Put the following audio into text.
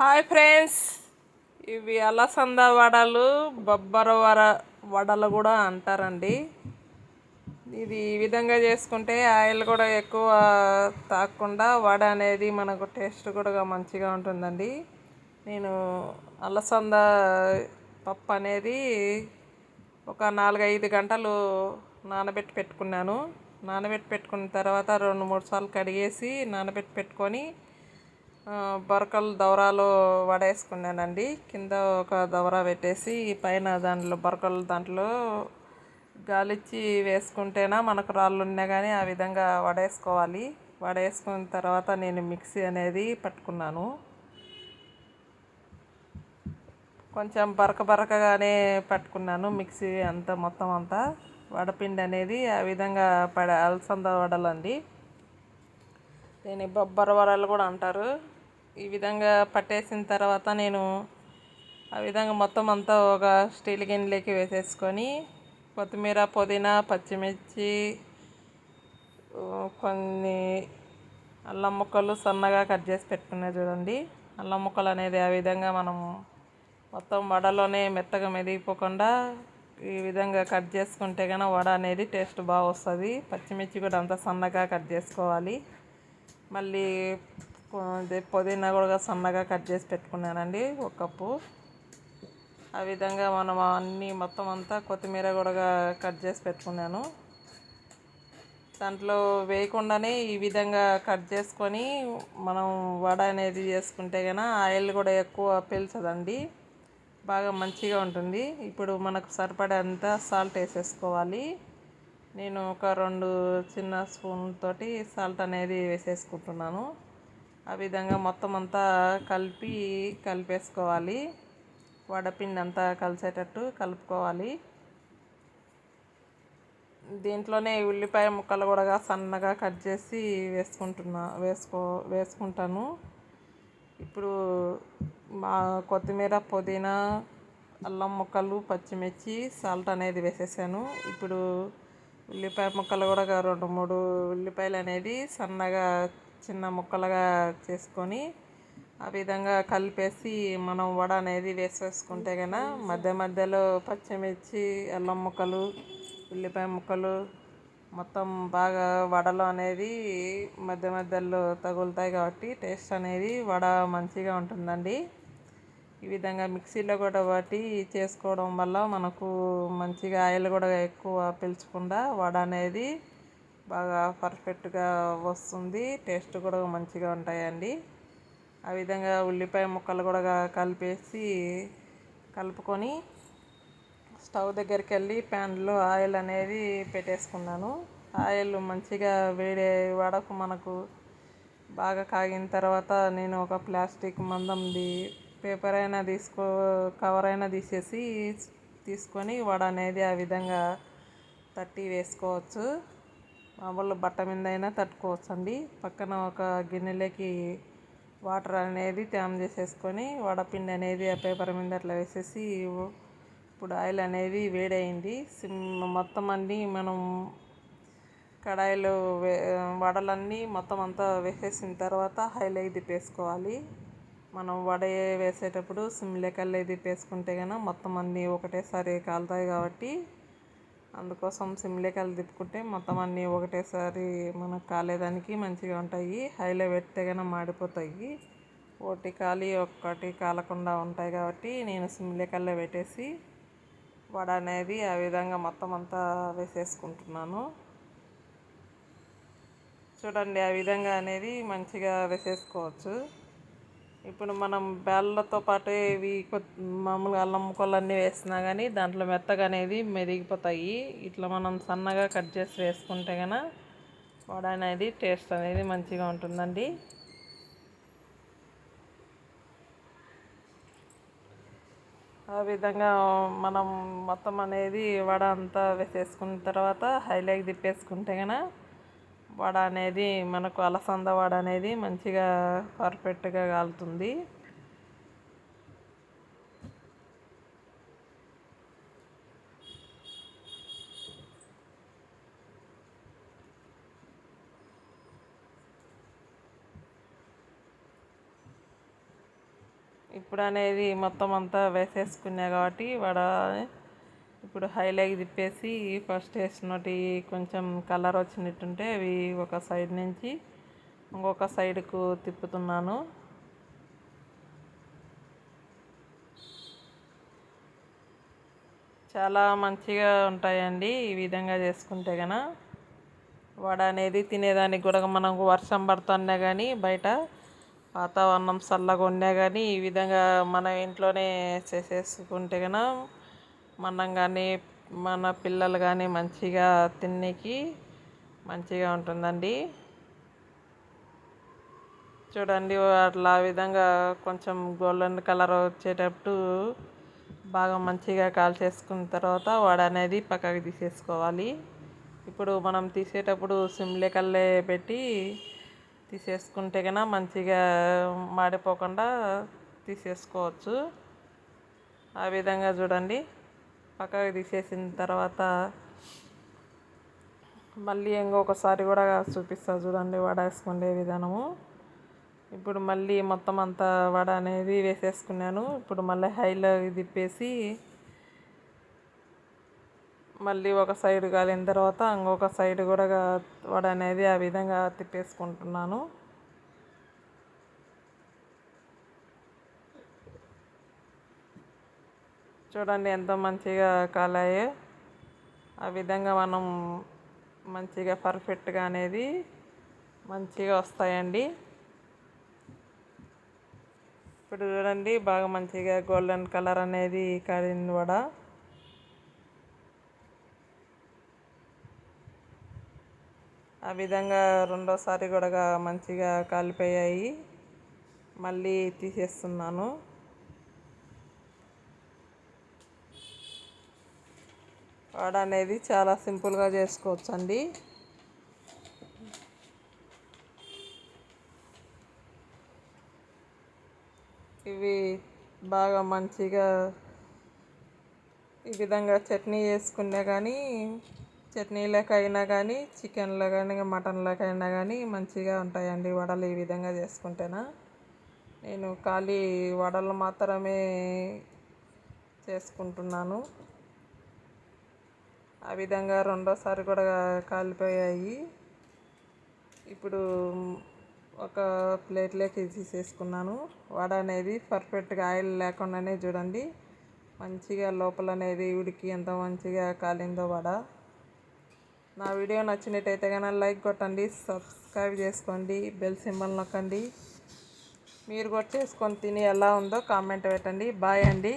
Hi friends. ఇవి అలసంద వడలు బొబ్బర వర వడలు కూడా అంటారండి. ఇది ఈ విధంగా చేసుకుంటే ఆయిల్ కూడా ఎక్కువ తాకుండా వడ అనేది మనకు టేస్ట్ కూడా మంచిగా ఉంటుందండి. నేను అలసంద పప్పు అనేది ఒక నాలుగైదు గంటలు నానబెట్టి పెట్టుకున్నాను. నానబెట్టి పెట్టుకున్న తర్వాత రెండు మూడు సార్లు కడిగేసి నానబెట్టి పెట్టుకొని బొరకలు దవరాలు వడేసుకున్నానండి. కింద ఒక దవరా పెట్టేసి పైన దాంట్లో బొరకలు దాంట్లో గాలిచ్చి వేసుకుంటేనా మనకు రాళ్ళు ఉన్నా కానీ ఆ విధంగా వడేసుకోవాలి. వడేసుకున్న తర్వాత నేను మిక్సీ అనేది పట్టుకున్నాను. కొంచెం బరక బరకగానే పట్టుకున్నాను మిక్సీ అంతా మొత్తం అంతా. వడపిండి అనేది ఆ విధంగా పడ అలసంద వడలు అండి దీన్ని బొబ్బర వడలు కూడా అంటారు. ఈ విధంగా పట్టేసిన తర్వాత నేను ఆ విధంగా మొత్తం అంతా ఒక స్టీల్ గిన్నెలోకి వేసేసుకొని కొత్తిమీర పుదీనా పచ్చిమిర్చి కొన్ని అల్లం ముక్కలు సన్నగా కట్ చేసి పెట్టుకున్నా చూడండి. అల్లం ముక్కలు అనేది ఆ విధంగా మనము మొత్తం వడలోనే మెత్తగా మెదిగిపోకుండా ఈ విధంగా కట్ చేసుకుంటే కానీ వడ అనేది టేస్ట్ బాగా వస్తుంది. పచ్చిమిర్చి కూడా అంత సన్నగా కట్ చేసుకోవాలి. మళ్ళీ పుదీనా కూడా సన్నగా కట్ చేసి పెట్టుకున్నానండి ఒక కప్పు. ఆ విధంగా మనం అన్నీ మొత్తం అంతా కొత్తిమీర కూడా కట్ చేసి పెట్టుకున్నాను. దాంట్లో వేయకుండానే ఈ విధంగా కట్ చేసుకొని మనం వడ అనేది చేసుకుంటే కనుక ఆయిల్ కూడా ఎక్కువ పీల్చదండి బాగా మంచిగా ఉంటుంది. ఇప్పుడు మనకు సరిపడేంత సాల్ట్ వేసేసుకోవాలి. నేను ఒక రెండు చిన్న స్పూన్ తోటి సాల్ట్ అనేది వేసేసుకుంటున్నాను. ఆ విధంగా మొత్తం అంతా కలిపి కలిపేసుకోవాలి. వడపిండి అంతా కలిసేటట్టు కలుపుకోవాలి. దీంట్లోనే ఉల్లిపాయ ముక్కలు కూడా సన్నగా కట్ చేసి వేసుకుంటున్నా వేసుకో వేసుకుంటాను. ఇప్పుడు మా కొత్తిమీర పుదీనా అల్లం ముక్కలు పచ్చిమిర్చి సాల్ట్ అనేది వేసేసాను. ఇప్పుడు ఉల్లిపాయ ముక్కలు కూడా రెండు మూడు ఉల్లిపాయలు అనేది సన్నగా చిన్న ముక్కలుగా చేసుకొని ఆ విధంగా కలిపేసి మనం వడ అనేది వేసేసుకుంటే కనుక మధ్య మధ్యలో పచ్చిమిర్చి అల్లం ముక్కలు ఉల్లిపాయ ముక్కలు మొత్తం బాగా వడలు అనేది మధ్య మధ్యలో తగులుతాయి కాబట్టి టేస్ట్ అనేది వడ మంచిగా ఉంటుందండి. ఈ విధంగా మిక్సీలో కూడా వాటి చేసుకోవడం వల్ల మనకు మంచిగా ఆయిల్ కూడా ఎక్కువ పీల్చకుండా వడ అనేది బాగా పర్ఫెక్ట్గా వస్తుంది. టేస్ట్ కూడా మంచిగా ఉంటాయండి. ఆ విధంగా ఉల్లిపాయ ముక్కలు కూడా కలిపేసి కలుపుకొని స్టవ్ దగ్గరికి వెళ్ళి ప్యాన్లో ఆయిల్ అనేది పెట్టేసుకున్నాను. ఆయిల్ మంచిగా వేడి వడకు మనకు బాగా కాగిన తర్వాత నేను ఒక ప్లాస్టిక్ మందంది పేపర్ అయినా తీసుకో కవర్ అయినా తీసేసి తీసుకొని వడ అనేది ఆ విధంగా తట్టి వేసుకోవచ్చు. మామూలు బట్ట మీద అయినా తట్టుకోవచ్చండి. పక్కన ఒక గిన్నెలోకి వాటర్ అనేది తేమ చేసేసుకొని వడపిండి అనేది ఆ పేపర్ మీద అట్లా వేసేసి ఇప్పుడు ఆయిల్ అనేది వేడైంది సిమ్ మొత్తం అన్నీ మనం కడాయిలో వే వడలన్నీ మొత్తం అంతా వేసేసిన తర్వాత హైలో తిప్పేసుకోవాలి. మనం వడ వేసేటప్పుడు సిమ్లెకల్లి తిప్పేసుకుంటే కనుక మొత్తం అన్నీ ఒకటేసారి కాలుతాయి కాబట్టి అందుకోసం సిమ్లేకాయలు తిప్పుకుంటే మొత్తం అన్నీ ఒకటేసారి మనకు కాలేదానికి మంచిగా ఉంటాయి. హైలో పెడితే కనుక మాడిపోతాయి. ఒకటి కాలి ఒక్కటి కాలకుండా ఉంటాయి కాబట్టి నేను సిమ్లెకల్లో పెట్టేసి వడ అనేది ఆ విధంగా మొత్తం అంతా వేసేసుకుంటున్నాను. చూడండి ఆ విధంగా అనేది మంచిగా వేసేసుకోవచ్చు. ఇప్పుడు మనం బెల్లతో పాటు ఇవి మామూలుగా అల్లం ముక్కలు అన్నీ వేసినా కానీ దాంట్లో మెత్తగా అనేది మెరిగిపోతాయి. ఇట్లా మనం సన్నగా కట్ చేసి వేసుకుంటే కనుక వడ అనేది టేస్ట్ అనేది మంచిగా ఉంటుందండి. ఆ విధంగా మనం మొత్తం అనేది వడ అంతా వేసేసుకున్న తర్వాత హైలైట్ తిప్పేసుకుంటే కనుక వడ అనేది మనకు అలసంద వడ అనేది మంచిగా పర్ఫెక్ట్గా కాలుతుంది ఇప్పుడు అనేది మొత్తం అంతా వేసేసుకున్నా కాబట్టి వడ ఇప్పుడు హైలైట్ తిప్పేసి ఫస్ట్ వేసినటి కొంచెం కలర్ వచ్చినట్టుంటే అవి ఒక సైడ్ నుంచి ఇంకొక సైడ్కు తిప్పుతున్నాను. చాలా మంచిగా ఉంటాయండి ఈ విధంగా చేసుకుంటే కనుక వడ అనేది తినేదానికి కూడా మనకు వర్షం పడుతున్నా కానీ బయట వాతావరణం చల్లగా ఉన్నా కానీ ఈ విధంగా మన ఇంట్లోనే చేసేసుకుంటే కనుక మనం కానీ మన పిల్లలు కానీ మంచిగా తినేకి మంచిగా ఉంటుందండి. చూడండి అట్లా ఆ విధంగా కొంచెం గోల్డెన్ కలర్ వచ్చేటప్పుడు బాగా మంచిగా కాల్చేసుకున్న తర్వాత వడ అనేది పక్కకి తీసేసుకోవాలి. ఇప్పుడు మనం తీసేటప్పుడు సిమ్లే కల్లే పెట్టి తీసేసుకుంటే కన్నా మంచిగా మాడిపోకుండా తీసేసుకోవచ్చు. ఆ విధంగా చూడండి. పక్కకి తీసేసిన తర్వాత మళ్ళీ ఇంకొకసారి కూడా చూపిస్తా చూడండి వడ వేసుకునే విధానము. ఇప్పుడు మళ్ళీ మొత్తం అంతా వడ అనేది వేసేసుకున్నాను. ఇప్పుడు మళ్ళీ హైలో తిప్పేసి మళ్ళీ ఒక సైడ్ కాలిన తర్వాత ఇంకొక సైడ్ కూడా వడ అనేది ఆ విధంగా తిప్పేసుకుంటున్నాను. చూడండి ఎంతో మంచిగా కాలాయే. ఆ విధంగా మనం మంచిగా పర్ఫెక్ట్గా అనేది మంచిగా వస్తాయండి. ఇప్పుడు చూడండి బాగా మంచిగా గోల్డెన్ కలర్ అనేది కాలింది వడ. ఆ విధంగా రెండోసారి కూడా మంచిగా కాలిపోయాయి. మళ్ళీ తీసేస్తున్నాను. వడ అనేది చాలా సింపుల్గా చేసుకోవచ్చు అండి ఇవి బాగా మంచిగా ఈ విధంగా చట్నీ చేసుకున్నా కానీ చట్నీలకైనా అయినా కానీ చికెన్లో కానీ మటన్లకైనా కానీ మంచిగా ఉంటాయండి వడలు ఈ విధంగా చేసుకుంటేనా. నేను ఖాళీ వడలు మాత్రమే చేసుకుంటున్నాను. ఆ విధంగా రెండోసారి కూడా కాలిపోయాయి. ఇప్పుడు ఒక ప్లేట్లోకి తీసేసుకున్నాను. వడ అనేది పర్ఫెక్ట్గా ఆయిల్ లేకుండానే చూడండి. మంచిగా లోపల అనేది ఉడికి ఎంత మంచిగా కాలిందో వడ. నా వీడియో నచ్చినట్టయితే కానీ లైక్ కొట్టండి సబ్స్క్రైబ్ చేసుకోండి బెల్ సింబల్ నొక్కండి. మీరు కూడా చేసుకొని తిని ఎలా ఉందో కామెంట్ పెట్టండి. బాయ్ అండి.